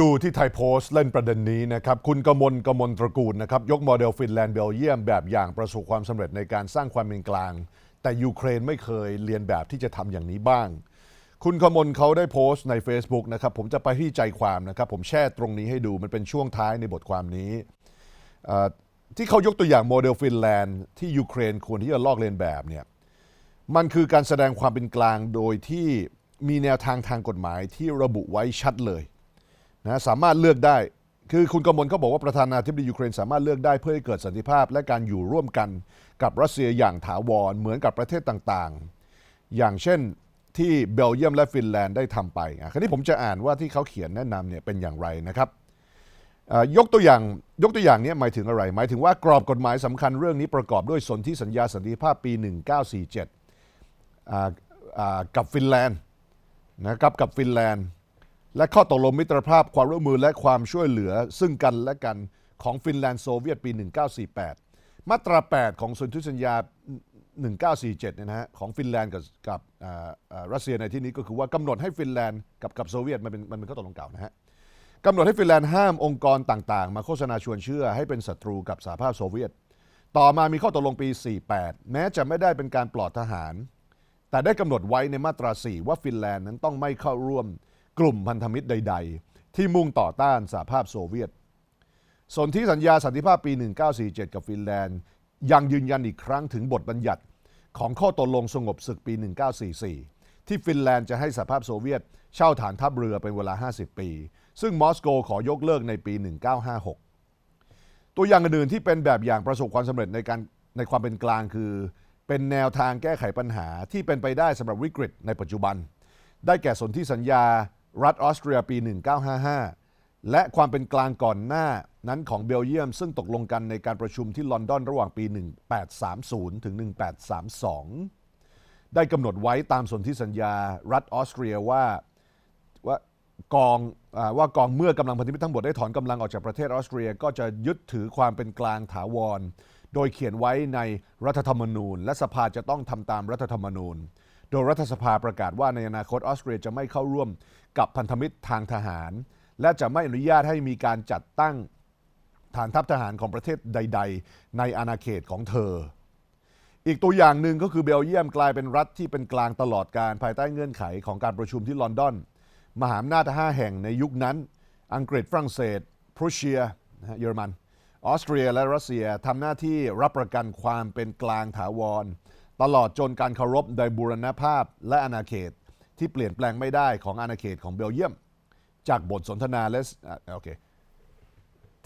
ดูที่ไทยโพสต์เล่นประเด็นนี้นะครับ คุณกมลกมลตระกูลนะครับ ยกโมเดลฟินแลนด์เบลเยียมแบบอย่างประสบความสำเร็จในการสร้างความเป็นกลาง แต่ยูเครนไม่เคยเรียนแบบที่จะทำอย่างนี้บ้าง คุณกมลเขาได้โพสต์ใน Facebook นะครับ ผมจะไปที่ใจความนะครับ ผมแช่ตรงนี้ให้ดูมันเป็นช่วงท้ายในบทความนี้ ที่เขายกตัวอย่างโมเดลฟินแลนด์ที่ยูเครนควรที่จะลอกเลียนแบบเนี่ยมันคือการแสดงความเป็นกลางโดยที่มีแนวทางทางกฎหมายที่ระบุไว้ชัดเลย นะสามารถเลือกได้ คือคุณกมลเขาบอกว่าประธานาธิบดียูเครนสามารถเลือกได้เพื่อให้เกิดสันติภาพ และการอยู่ร่วมกันกับรัสเซียอย่างถาวรเหมือนกับประเทศต่างๆ อย่างเช่นที่เบลเยียมและฟินแลนด์ได้ทำไปอะคราวนี้ผมจะอ่านว่าที่เขาเขียนแนะนำเนี่ยเป็นอย่างไรนะครับยกตัวอย่างยกตัวอย่างนี้หมายถึงอะไร หมายถึงว่ากรอบกฎหมายสำคัญเรื่องนี้ประกอบด้วยสนธิสัญญาสันติภาพปี 1947กับฟินแลนด์นะครับกับฟินแลนด์ และข้อตกลงมิตรภาพความร่วมมือและความช่วยเหลือซึ่งกันและกันของฟินแลนด์โซเวียตปี 1948 มาตรา 8 ของสนธิสัญญา 1947 เนี่ยนะฮะของฟินแลนด์กับกับรัสเซียในที่นี้ก็คือว่ากำหนดให้ฟินแลนด์กับกับโซเวียตมันเป็นมันเป็นข้อตกลงเก่านะฮะกำหนดให้ฟินแลนด์ห้ามองค์กรต่างๆ มาโฆษณาชวนเชื่อให้เป็นศัตรูกับสหภาพโซเวียต ต่อมามีข้อตกลงปี 48 แม้จะไม่ได้เป็นการปลอดทหาร แต่ได้กำหนดไว้ในมาตรา 4 ว่าฟินแลนด์นั้นต้องไม่เข้าร่วม กลุ่มพันธมิตรใด ๆ ที่มุ่งต่อต้านสหภาพโซเวียตสนธิสัญญาสันติภาพปี 1947 กับฟินแลนด์ ยังยืนยันอีกครั้งถึงบทบัญญัติของข้อตกลงสงบศึกปี 1944 ที่ฟินแลนด์จะให้สหภาพโซเวียต เช่าฐานทัพเรือเป็นเวลา 50 ปี ซึ่งมอสโกขอยกเลิกในปี 1956 ตัวอย่างอื่นที่เป็นแบบอย่างประสบความสำเร็จในการในความเป็นกลางคือ เป็นแนวทางแก้ไขปัญหาที่เป็นไปได้สำหรับวิกฤตในปัจจุบัน ได้แก่สนธิสัญญา รัฐออสเตรียปี 1955 และความเป็นกลางก่อนหน้านั้นของเบลเยียม ซึ่งตกลงกันในการประชุมที่ลอนดอนระหว่างปี 1830 ถึง 1832 ได้กำหนดไว้ตามสนธิสัญญารัฐออสเตรียว่าว่ากองอว่ากองเมื่อกำลังพันธมิตรทั้งหมดได้ถอนกำลังออกจากประเทศออสเตรีย ก็จะยึดถือความเป็นกลางถาวร โดยเขียนไว้ในรัฐธรรมนูญ และสภาจะต้องทำตามรัฐธรรมนูญ โดยรัฐสภาประกาศว่าในอนาคตออสเตรียจะไม่เข้าร่วมกับพันธมิตรทางทหาร และจะไม่อนุญาตให้มีการจัดตั้งฐานทัพทหารของประเทศใด ๆ ในอาณาเขตของเธอ อีกตัวอย่างหนึ่งก็คือเบลเยียมกลายเป็นรัฐที่เป็นกลางตลอดการภายใต้เงื่อนไขของการประชุมที่ลอนดอน มหาอำนาจห้าแห่งในยุคนั้น อังกฤษฝรั่งเศสพรูเซียนะฮะเยอรมัน ออสเตรียและรัสเซียทำหน้าที่รับประกันความเป็นกลางถาวร ตลอดจนการเคารพโดยบูรณภาพและอาณาเขตที่เปลี่ยนแปลงไม่ได้ของอาณาเขตของเบลเยียม จากบทสนทนาและอะโอเค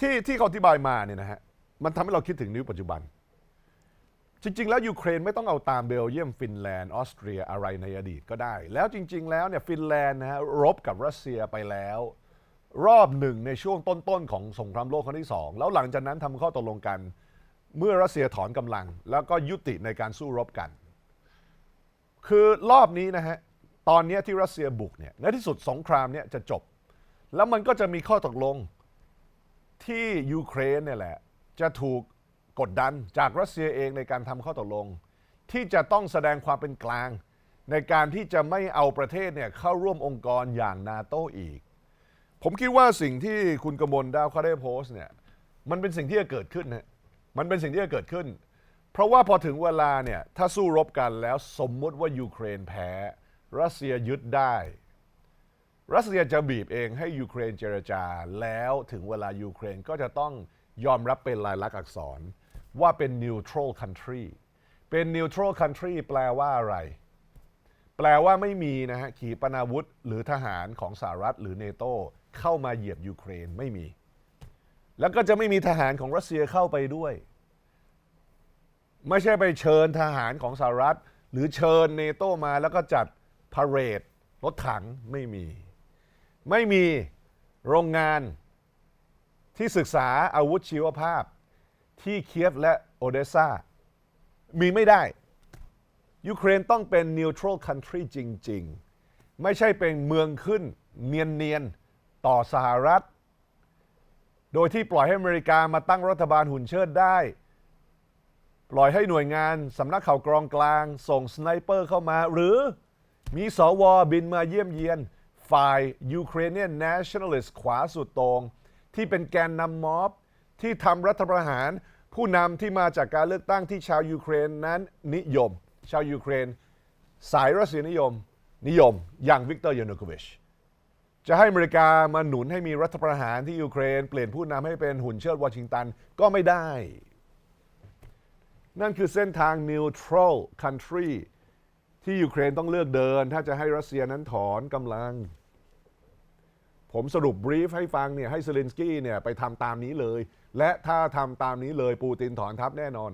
ที่ที่เขาอธิบายมาเนี่ยนะฮะมันทำให้เราคิดถึงนิ้วปัจจุบัน จริง ๆ แล้วยูเครนไม่ต้องเอาตามเบลเยียม ฟินแลนด์ออสเตรียอะไรในอดีตก็ได้ แล้วจริง ๆ แล้วเนี่ยฟินแลนด์นะฮะรบกับรัสเซียไปแล้ว รอบหนึ่งในช่วงต้นๆของสงครามโลกครั้งที่สองแล้วหลังจากนั้นทำข้อตกลงกัน เมื่อรัสเซียถอนกำลัง แล้วก็ยุติในการสู้รบกัน คือรอบนี้นะฮะตอนนี้ที่รัสเซียบุกเนี่ยในที่สุดสงครามเนี่ยจะจบ แล้วมันก็จะมีข้อตกลงที่ยูเครนเนี่ยแหละ จะถูกกดดันจากรัสเซียเองในการทำข้อตกลง ที่จะต้องแสดงความเป็นกลาง ในการที่จะไม่เอาประเทศเนี่ยเข้าร่วมองค์กรอย่างนาโตอีก ผมคิดว่าสิ่งที่คุณกมลดาวเขาได้โพสต์เนี่ยมันเป็นสิ่งที่จะเกิดขึ้นนะ มันเป็นสิ่งที่จะเกิดขึ้น เพราะว่าพอถึงเวลาเนี่ยถ้าสู้รบกันแล้วสมมุติว่ายูเครนแพ้ รัสเซียยึดได้ รัสเซียจะบีบเองให้ยูเครนเจรจา แล้วถึงเวลายูเครนก็จะต้องยอมรับเป็นลายลักษณ์อักษร ว่าเป็น neutral country เป็น neutral country แปลว่าอะไร แปลว่าไม่มีนะฮะขีปนาวุธหรือทหารของสหรัฐหรือเนโตเข้ามาเหยียบยูเครนไม่มี แล้วก็จะไม่มีทหารของรัสเซียเข้าไปด้วย ไม่ใช่ไปเชิญทหารของสหรัฐ หรือเชิญเนโตมาแล้วก็จัดพาเรดรถถังไม่มี ไม่มีโรงงานที่ศึกษาอาวุธชีวภาพที่เคียฟและโอเดสซามีไม่ได้ ยูเครนต้องเป็น neutral country จริง ๆ ไม่ใช่เป็นเมืองขึ้นเนียน ๆ ต่อสหรัฐ โดยที่ปล่อยให้อเมริกามาตั้งรัฐบาลหุ่นเชิดได้ ปล่อยให้หน่วยงานสำนักข่าวกรองกลาง ส่งสไนเปอร์เข้ามา หรือมีสวบินมาเยี่ยมเยียน ฝ่าย Ukrainian Nationalist ขวาสุดโตรง ที่เป็นแกนนำม็อบ ที่ทำรัฐประหาร ผู้นำที่มาจากการเลือกตั้งที่ชาวยูเครนนั้นนิยม ชาวยูเครน สายรัสเซียนิยม นิยมอย่างวิกเตอร์ยานูโควิช จะให้อเมริกามาหนุนให้มีรัฐประหารที่ยูเครน เปลี่ยนผู้นำให้เป็นหุ่นเชิดวอชิงตันก็ไม่ได้ นั่นคือเส้นทาง neutral country ที่ยูเครนต้องเลือกเดิน ถ้าจะให้รัสเซียนั้นถอนกำลัง ผมสรุปบรีฟให้ฟังเนี่ยให้เซเลนสกี้เนี่ยไปทำตามนี้เลย และถ้าทำตามนี้เลยปูตินถอนทัพแน่นอน